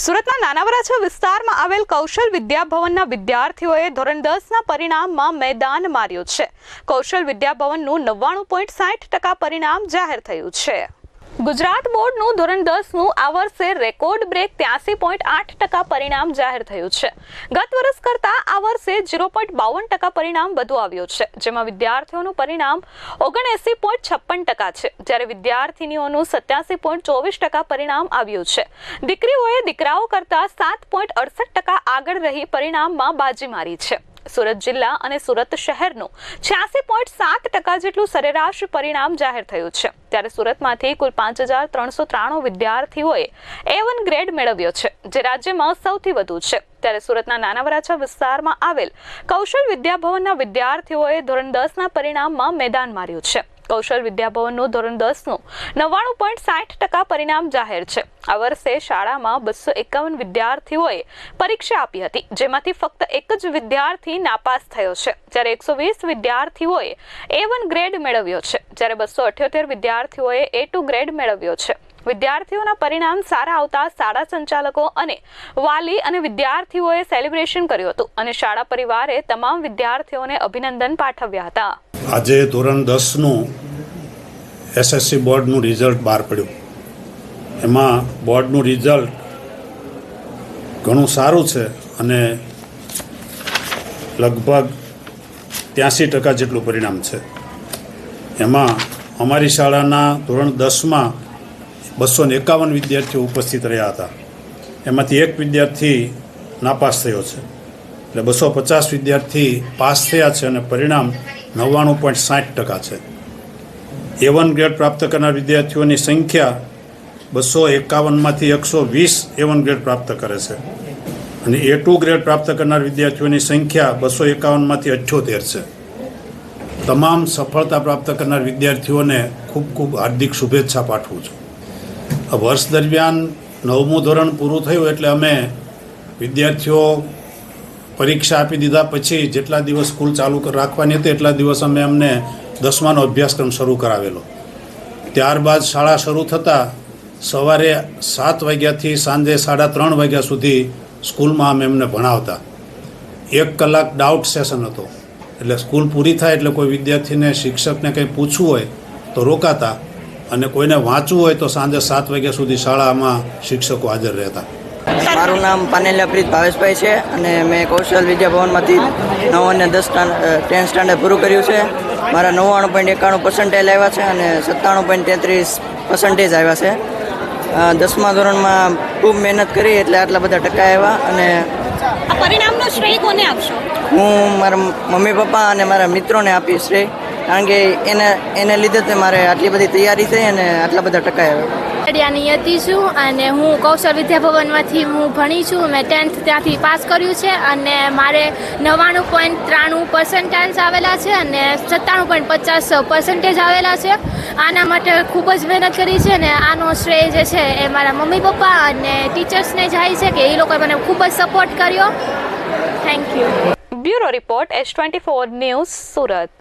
સુરતના નાના વરાછા વિસ્તારમાં આવેલ કૌશલ વિદ્યાભવનના વિદ્યાર્થીઓએ ધોરણ દસના પરિણામમાં મેદાન માર્યું છે. કૌશલ વિદ્યાભવનનું નવ્વાણું પોઈન્ટ સાઠ ટકા પરિણામ જાહેર થયું છે. ગુજરાત બોર્ડનું ધોરણ દસનું આ વર્ષે રેકોર્ડ બ્રેક ત્યાસી પોઈન્ટ આઠ ટકા પરિણામ જાહેર થયું છે. ગત વર્ષ કરતાં આ વર્ષે ઝીરો પોઈન્ટ બાવન ટકા પરિણામ વધુ આવ્યું છે. જેમાં વિદ્યાર્થીઓનું પરિણામ ઓગણએસી પોઈન્ટ છપ્પન ટકા છે. જ્યારે વિદ્યાર્થિનીઓનું સત્યાસી પોઈન્ટ ચોવીસ ટકા પરિણામ આવ્યું છે. દીકરીઓએ દીકરાઓ કરતાં સાત પોઈન્ટ અડસઠ ટકા આગળ રહી પરિણામમાં બાજી મારી છે. સુરત જિલ્લા અને સુરત શહેરનું છ્યાસી પોઈન્ટ સાત ટકા જેટલું સરેરાશ પરિણામ જાહેર થયું છે. ત્યારે સુરતમાંથી કુલ પાંચ હજાર ત્રણસો ત્રાણું વિદ્યાર્થીઓએ એ વન ગ્રેડ મેળવ્યો છે, જે રાજ્યમાં સૌથી વધુ છે. ત્યારે સુરતના નાના વરાછા વિસ્તારમાં આવેલ કૌશલ વિદ્યાભવનના વિદ્યાર્થીઓએ ધોરણ દસના પરિણામમાં મેદાન માર્યું છે. કૌશલ વિદ્યાભવનનું ધોરણ દસનું નવ્વાણું પોઈન્ટ સાઠ ટકા પરિણામ જાહેર છે. આ વર્ષે શાળામાં બસો એકાવન વિદ્યાર્થીઓએ પરીક્ષા આપી હતી, જેમાંથી ફક્ત એક જ વિદ્યાર્થી નાપાસ થયો છે. જ્યારે એકસો વીસ વિદ્યાર્થીઓએ એ વન ગ્રેડ મેળવ્યો છે, જ્યારે બસો અઠ્યોતેર વિદ્યાર્થીઓએ એ ટુ ગ્રેડ મેળવ્યો છે. વિદ્યાર્થીઓના પરિણામ સારા આવતા શાળા સંચાલકો અને વાલી અને વિદ્યાર્થીઓએ સેલિબ્રેશન કર્યું હતું અને શાળા પરિવારે તમામ વિદ્યાર્થીઓને અભિનંદન પાઠવ્યા હતા. આજે ધોરણ દસનું એસએસસી બોર્ડનું રિઝલ્ટ બહાર પડ્યું. એમાં બોર્ડનું રિઝલ્ટ ઘણું સારું છે અને લગભગ ત્યાંસી ટકા જેટલું પરિણામ છે. એમાં અમારી શાળાના ધોરણ દસમાં બસો ને એકાવન વિદ્યાર્થીઓ ઉપસ્થિત રહ્યા હતા. એમાંથી એક વિદ્યાર્થી નાપાસ થયો છે. એટલે બસો પચાસ વિદ્યાર્થી પાસ થયા છે અને પરિણામ નવ્વાણું પોઈન્ટ સાઠ ટકા છે. એ વન ગ્રેડ પ્રાપ્ત કરનાર વિદ્યાર્થીઓની સંખ્યા બસો એકાવનમાંથી એકસો વીસ એ વન ગ્રેડ પ્રાપ્ત કરે છે. અને એ ટુ ગ્રેડ પ્રાપ્ત કરનાર વિદ્યાર્થીઓની સંખ્યા બસો એકાવનમાંથી અઠ્યોતેર છે. તમામ સફળતા પ્રાપ્ત કરનાર વિદ્યાર્થીઓને ખૂબ ખૂબ હાર્દિક શુભેચ્છા પાઠવું છું. વર્ષ દરમિયાન નવમું ધોરણ પૂરું થયું એટલે અમે વિદ્યાર્થીઓ પરીક્ષા આપી દીધા પછી જેટલા દિવસ સ્કૂલ ચાલુ રાખવાની હતી એટલા દિવસ અમે અમને દસમાનો અભ્યાસક્રમ શરૂ કરાવેલો. ત્યારબાદ શાળા શરૂ થતાં સવારે સાત વાગ્યાથી સાંજે સાડા ત્રણ વાગ્યા સુધી સ્કૂલમાં અમે એમને ભણાવતા. એક કલાક ડાઉટ સેશન હતો. એટલે સ્કૂલ પૂરી થાય એટલે કોઈ વિદ્યાર્થીને, શિક્ષકને કંઈ પૂછવું હોય તો રોકાતા અને કોઈને વાંચવું હોય તો સાંજે સાત વાગ્યા સુધી શાળામાં શિક્ષકો હાજર રહેતા. મારું નામ પાનેલિયા પ્રીત ભાવેશભાઈ છે અને મેં કૌશલ વિદ્યાભવનમાંથી નવ અને દસ ટેન્થ સ્ટાન્ડર્ડ પૂરું કર્યું છે. મારા નવ્વાણું પોઈન્ટ એકાણું પર્સન્ટેજ આવ્યા છે અને સત્તાણું પોઈન્ટ તેત્રીસ પર્સન્ટેજ આવ્યા છે. દસમા ધોરણમાં ખૂબ મહેનત કરી એટલે આટલા બધા ટકા આવ્યા અને પરિણામનો શ્રેય કોને આપશો? હું મારા મમ્મી પપ્પા અને મારા મિત્રોને આપીશ શ્રેય. કારણ કે એને એને લીધે જ મારે આટલી બધી તૈયારી થઈ અને આટલા બધા ટકા આવ્યા. અડિયા હતી છું અને હું કૌશલ વિદ્યાભવનમાંથી હું ભણી છું. મેં ટેન્થ ત્યાંથી પાસ કર્યું છે અને મારે નવ્વાણું પોઈન્ટ ત્રાણું પર્સન્ટાઇલ્સ આવેલા છે અને સત્તાણું પોઈન્ટ પચાસ પર્સન્ટેજ આવેલા છે. આના માટે ખૂબ જ મહેનત કરી છે અને આનો શ્રેય જે છે એ મારા મમ્મી પપ્પા અને ટીચર્સને જાય છે કે એ લોકોએ મને ખૂબ જ સપોર્ટ કર્યો. Thank you bureau report S twenty four news Surat.